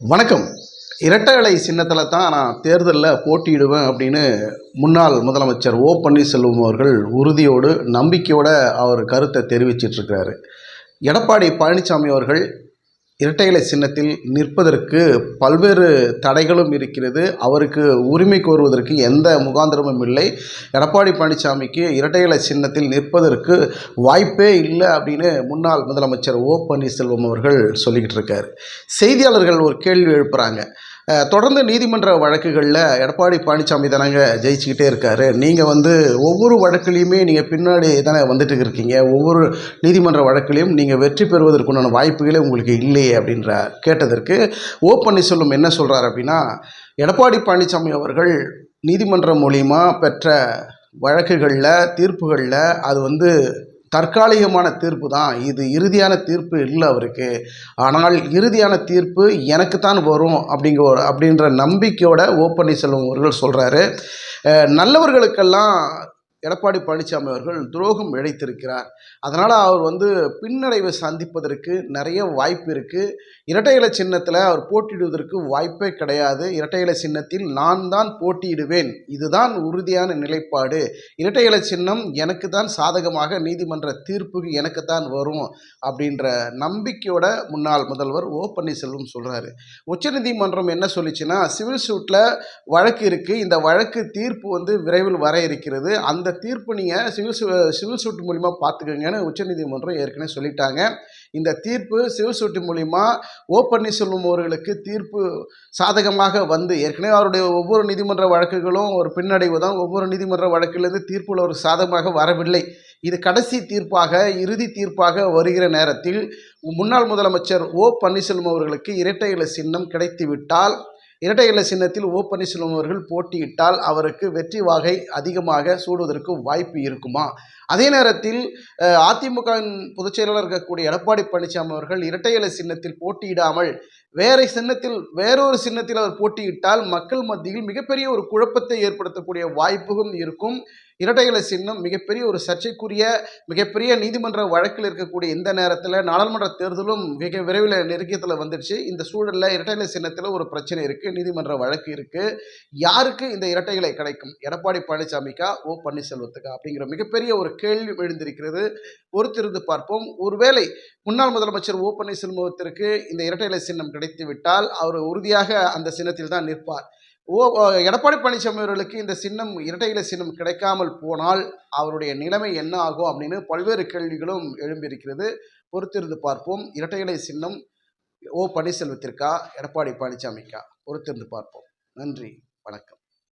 வணக்கம். இரட்டை இலை சின்னத்தில் தான் நான் தேர்தலில் போட்டியிடுவேன் அப்படின்னு முன்னாள் முதலமைச்சர் ஓ பன்னீர்செல்வம் அவர்கள் உறுதியோடு நம்பிக்கையோடு அவர் கருத்தை தெரிவிச்சிட்ருக்கிறாரு. எடப்பாடி பழனிசாமி அவர்கள் இரட்டை இலை சின்னத்தில் நிற்பதற்கு பல்வேறு தடைகளும் இருக்கிறது. அவருக்கு உரிமை கோருவதற்கு எந்த முகாந்திரமும் இல்லை. எடப்பாடி பழனிசாமிக்கு இரட்டை இலை சின்னத்தில் நிற்பதற்கு வாய்ப்பே இல்லை அப்படின்னு முன்னாள் முதலமைச்சர் ஓ பன்னீர்செல்வம் அவர்கள் சொல்லிக்கிட்டு இருக்காரு. செய்தியாளர்கள் ஒரு கேள்வி எழுப்புகிறாங்க தொடர்ந்து நீதிமன்ற வழக்குகளில் எடப்பாடி பழனிசாமி தானங்க ஜெயிச்சுக்கிட்டே இருக்காரு. நீங்கள் வந்து ஒவ்வொரு வழக்குலையுமே நீங்கள் பின்னாடி தானே வந்துட்டு இருக்கீங்க. ஒவ்வொரு நீதிமன்ற வழக்குலையும் நீங்கள் வெற்றி பெறுவதற்குண்டான வாய்ப்புகளே உங்களுக்கு இல்லையே அப்படின்ற கேட்டதற்கு ஓ பன்னீர்செல்வம் என்ன சொல்கிறார் அப்படின்னா எடப்பாடி பழனிசாமி அவர்கள் நீதிமன்றம் மூலிமா பெற்ற வழக்குகளில் தீர்ப்புகளில் அது வந்து தற்காலிகமான தீர்ப்பு தான். இது இறுதியான தீர்ப்பு இல்லை அவருக்கு. ஆனால் இறுதியான தீர்ப்பு எனக்கு தான் வரும் அப்படிங்கிற அப்படின்ற நம்பிக்கையோட ஓ பன்னீர்செல்வம் அவர்கள் சொல்கிறாரு நல்லவர்களுக்கெல்லாம் எடப்பாடி பழனிசாமி அவர்கள் துரோகம் இழைத்திருக்கிறார். அதனால் அவர் வந்து பின்னடைவை சந்திப்பதற்கு நிறைய வாய்ப்பு இருக்குது இரட்டை இலை சின்னத்தில் அவர் போட்டியிடுவதற்கு வாய்ப்பே கிடையாது. இரட்டை இலை சின்னத்தில் நான் தான் போட்டியிடுவேன். இதுதான் உறுதியான நிலைப்பாடு. இரட்டை இலை சின்னம் எனக்கு தான் சாதகமாக நீதிமன்ற தீர்ப்பு எனக்கு தான் வரும் அப்படின்ற நம்பிக்கையோட முன்னாள் முதல்வர் ஓ பன்னீர்செல்வம் சொல்கிறாரு உச்சநீதிமன்றம் என்ன சொல்லிச்சுன்னா சிவில் சூட்டில் வழக்கு இருக்குது இந்த வழக்கு தீர்ப்பு வந்து விரைவில் வர இருக்கிறது. அந்த தீர்ப்பு நீங்கள் சிவில் சிவில் சூட்டு மூலிமா பார்த்துக்கோங்கன்னு உச்சநீதிமன்றம் ஏற்கனவே சொல்லிட்டாங்க. இந்த தீர்ப்பு சிவில் சூட்டு மூலிமா ஓ பன்னீர்செல்வம் அவர்களுக்கு தீர்ப்பு சாதகமாக வந்து ஏற்கனவே அவருடைய ஒவ்வொரு நீதிமன்ற வழக்குகளும் ஒரு பின்னடைவு தான். ஒவ்வொரு நீதிமன்ற வழக்கிலிருந்து தீர்ப்புகள் ஒரு சாதகமாக வரவில்லை. இது கடைசி தீர்ப்பாக இறுதி தீர்ப்பாக வருகிற நேரத்தில் முன்னாள் முதலமைச்சர் ஓ பன்னீர்செல்வம் அவர்களுக்கு இரட்டை இலை சின்னம் கிடைத்துவிட்டால் இரட்டை இலை சின்னத்தில் ஓ பன்னீர்செல்வம் அவர்கள் போட்டியிட்டால் அவருக்கு வெற்றி வாகை அதிகமாக சூடுவதற்கு வாய்ப்பு இருக்குமா? அதே நேரத்தில் அதிமுகவின் பொதுச் செயலாளர் இருக்கக்கூடிய எடப்பாடி பழனிசாமி அவர்கள் இரட்டை இலை சின்னத்தில் போட்டியிடாமல் வேற சின்னத்தில் வேறொரு சின்னத்தில் அவர் போட்டியிட்டால் மக்கள் மத்தியில் மிகப்பெரிய ஒரு குழப்பத்தை ஏற்படுத்தக்கூடிய வாய்ப்பும் இருக்கும். இரட்டைகளை சின்னம் மிகப்பெரிய ஒரு சர்ச்சைக்குரிய மிகப்பெரிய நீதிமன்ற வழக்கில் இருக்கக்கூடிய இந்த நேரத்தில் நாடாளுமன்ற தேர்தலும் மிக விரைவில் நெருக்கியத்தில் வந்துடுச்சு. இந்த சூழலில் இரட்டைகளை சின்னத்தில் ஒரு பிரச்சனை இருக்குது நீதிமன்ற வழக்கு இருக்குது யாருக்கு இந்த இரட்டைகளை கிடைக்கும்? எடப்பாடி பழனிசாமிக்கா ஓ பன்னீர்செல்வத்துக்கா? அப்படிங்கிற மிகப்பெரிய ஒரு கேள்வி எழுந்திருக்கிறது. பொறுத்திருந்து பார்ப்போம். ஒருவேளை முன்னாள் முதலமைச்சர் ஓ பன்னீர்செல்வத்திற்கு இந்த இரட்டை இலை சின்னம் கிடைத்து விட்டால் அவர் உறுதியாக அந்த சின்னத்தில் தான் நிற்பார். ஓ எடப்பாடி பழனிசாமி அவர்களுக்கு இந்த சின்னம் இரட்டை இலை சின்னம் கிடைக்காமல் போனால் அவருடைய நிலைமை என்ன ஆகும் அப்படின்னு பல்வேறு கேள்விகளும் எழும்பியிருக்கிறது. பொறுத்திருந்து பார்ப்போம். இரட்டை இலை சின்னம் ஓ பன்னீர்செல்வத்திற்கா எடப்பாடி பழனிசாமிக்கா? பொறுத்திருந்து பார்ப்போம். நன்றி. வணக்கம்.